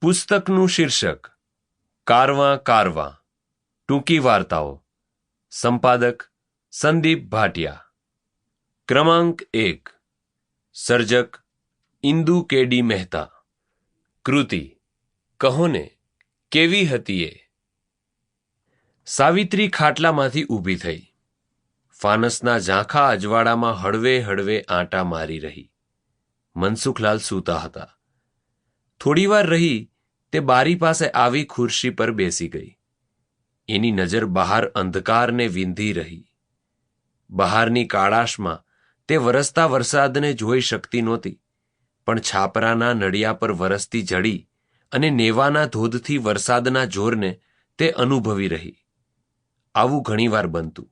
પુસ્તકનું શીર્ષક, કારવા કારવા, ટૂંકી વાર્તાઓ. સંપાદક, સંદીપ ભાટિયા. ક્રમાંક એક, સર્જક, ઇન્દુ કેડી મહેતા. કૃતિ કહોને કેવી હતી એ? સાવિત્રી ખાટલામાંથી ઊભી થઈ. ફાનસના ઝાંખા અજવાળામાં હળવે હળવે આંટા મારી રહી. મનસુખલાલ સૂતા હતા. થોડીવાર રહી, તે બારી પાસે આવી ખુરશી પર બેસી ગઈ. એની નજર બહાર અંધકારને વિંધી રહી. બહારની કાળાશમાં તે વરસતા વરસાદને જોઈ શકતી નહોતી, પણ છાપરાના નડિયા પર વરસતી જડી અને નેવાના ધોધથી વરસાદના જોરને તે અનુભવી રહી. આવું ઘણીવાર બનતું.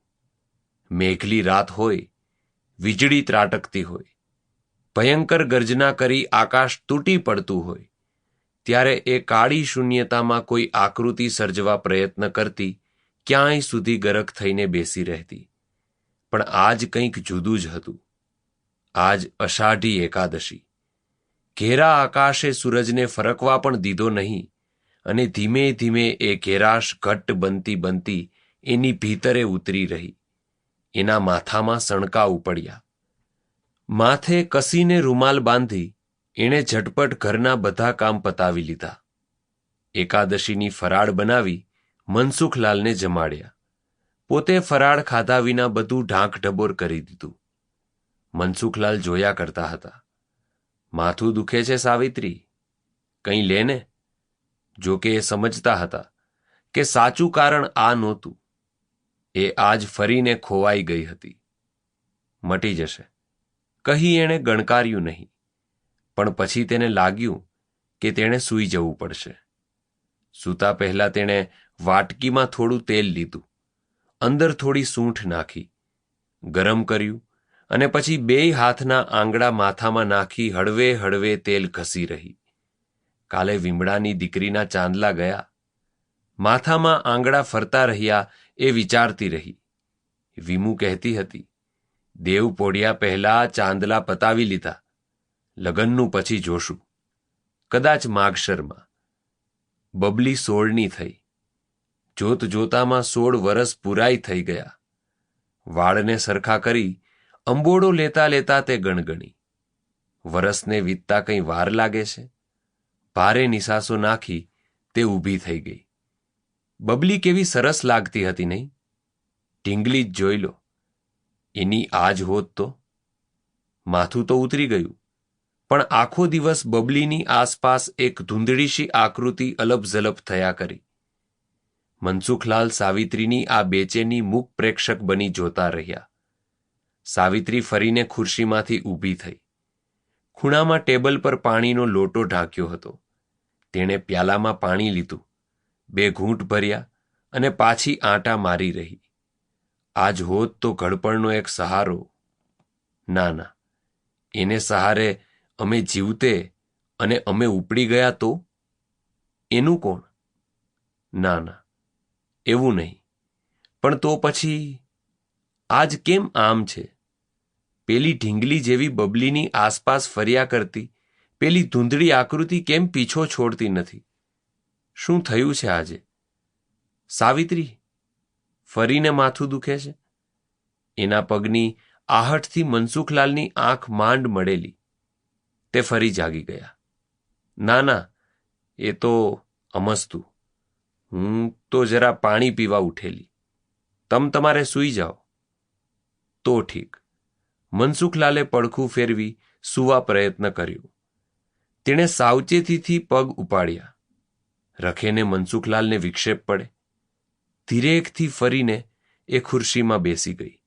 મેઘલી રાત હોય, વીજળી ત્રાટકતી હોય, ભયંકર ગર્જના કરી આકાશ તૂટી પડતું હોય, ત્યારે એ કાળી શૂન્યતામાં કોઈ આકૃતિ સર્જવા પ્રયત્ન કરતી, ક્યાંય સુધી ગરક થઈને બેસી રહેતી. પણ આજ કંઈક જુદું જ હતું. આજ અષાઢી એકાદશી. ઘેરા આકાશે સૂરજને ફરકવા પણ દીધો નહીં, અને ધીમે ધીમે એ ઘેરાશ ઘટ્ટ બનતી બનતી એની ભીતરે ઉતરી રહી. એના માથામાં સણકા ઉપડ્યા. માથે કસીને રૂમાલ બાંધી એણે ઝટપટ ઘરના બધા કામ પતાવી લીધા. એકાદશીની ફરાળ બનાવી મનસુખલાલને જમાડ્યા. પોતે ફરાળ ખાધા વિના બધું ઢાંક ઢબોર કરી દીધું. મનસુખલાલ જોયા કરતા હતા. માથું દુખે છે સાવિત્રી? કંઈ લેને જો કે એ સમજતા હતા કે સાચું કારણ આ નહોતું. એ આજ ફરીને ખોવાઈ ગઈ હતી. મટી જશે. કહી એણે ગણકાર્યું નહીં. પણ પછી તેને લાગ્યું કે તેણે સૂઈ જવું પડશે. સૂતા પહેલા તેણે વાટકીમાં થોડું તેલ લીધું. અંદર થોડી સૂંઠ નાખી. ગરમ કર્યું અને પછી બેય હાથના આંગળા માથામાં નાખી હળવે હળવે તેલ ઘસી રહી. કાલે વીમડાની દીકરીના ચાંદલા ગયા. માથામાં આંગળા ફરતા રહ્યા એ વિચારતી રહી. વિમુ કહેતી હતી, દેવ પોડિયા પહેલા ચાંદલા પતાવી લીધા. લગ્નનું પછી જોશું. કદાચ માગશરમાં બબલી સોળની થઈ. જોત જોતામાં સોળ વરસ પૂરાઈ થઈ ગયા. વાળને સરખા કરી અંબોડો લેતા લેતા તે ગણગણી. વરસને વીતતા કંઈ વાર લાગે છે? ભારે નિસાસો નાખી તે ઊભી થઈ ગઈ. બબલી કેવી સરસ લાગતી હતી નહીં? ઢીંગલી જ જોઈ લો. એની આજ હોત તો? માથું તો ઉતરી ગયું. પણ આખો દિવસ બબલીની આસપાસ એક ધૂંધળીશી આકૃતિ અલપઝલપ થયા કરી. મનસુખલાલ સાવિત્રીની આ બેચેની મૂક પ્રેક્ષક બની જોતા રહ્યા. સાવિત્રી ફરીને ખુરશીમાંથી ઊભી થઈ. ખૂણામાં ટેબલ પર પાણીનો લોટો ઢાંક્યો હતો. તેણે પ્યાલામાં પાણી લીધું. બે ઘૂંટ ભર્યા અને પાછી આંટા મારી રહી. આજ હોત તો ઘડપણનો એક સહારો. ના ના એને સહારે અમે જીવતે અને અમે ઉપડી ગયા તો? એનું કોણ? ના ના એવું નહીં. પણ તો પછી આજ કેમ આમ છે? પેલી ઢીંગલી જેવી બબલીની આસપાસ ફર્યા કરતી, પેલી ધૂંધળી આકૃતિ કેમ પીછો છોડતી નથી? શું થયું છે આજે? સાવિત્રી ફરીને માથું દુખે છે? એના પગની આહટથી મનસુખલાલની આંખ માંડ મળેલી. તે ફરી જાગી ગયા. ના ના, એ તો અમસ્તું. હું તો જરા પાણી પીવા ઉઠેલી. તમ તમારે સૂઈ જાઓ. તો ઠીક. મનસુખલાલે પડખું ફેરવી સુવા પ્રયત્ન કર્યો. તેણે સાવચેતીથી પગ ઉપાડ્યા. રખેને મનસુખલાલને વિક્ષેપ પડે. ધીરેકથી ફરીને એ ખુરશીમાં બેસી ગઈ.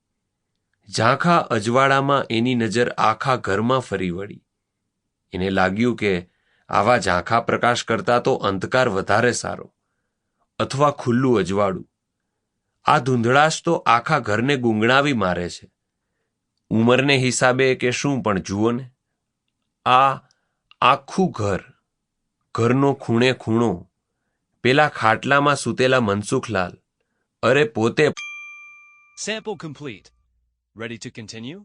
ઝાંખા અજવાળામાં એની નજર આખા ઘરમાં ફરી વળી. એને લાગ્યું કે આવા ઝાંખા પ્રકાશ કરતા તો અંધકાર વધારે સારો. અથવા ખુલ્લું અજવાળું. આ ધૂંધળાશ તો આખા ઘરને ગુંગણાવી મારે છે. ઉંમરને હિસાબે કે શું પણ જુઓ ને. આ આખું ઘર, ઘરનો ખૂણે ખૂણો પેલા ખાટલામાં સૂતેલા મનસુખલાલ અરે પોતે Sample complete. Ready to continue?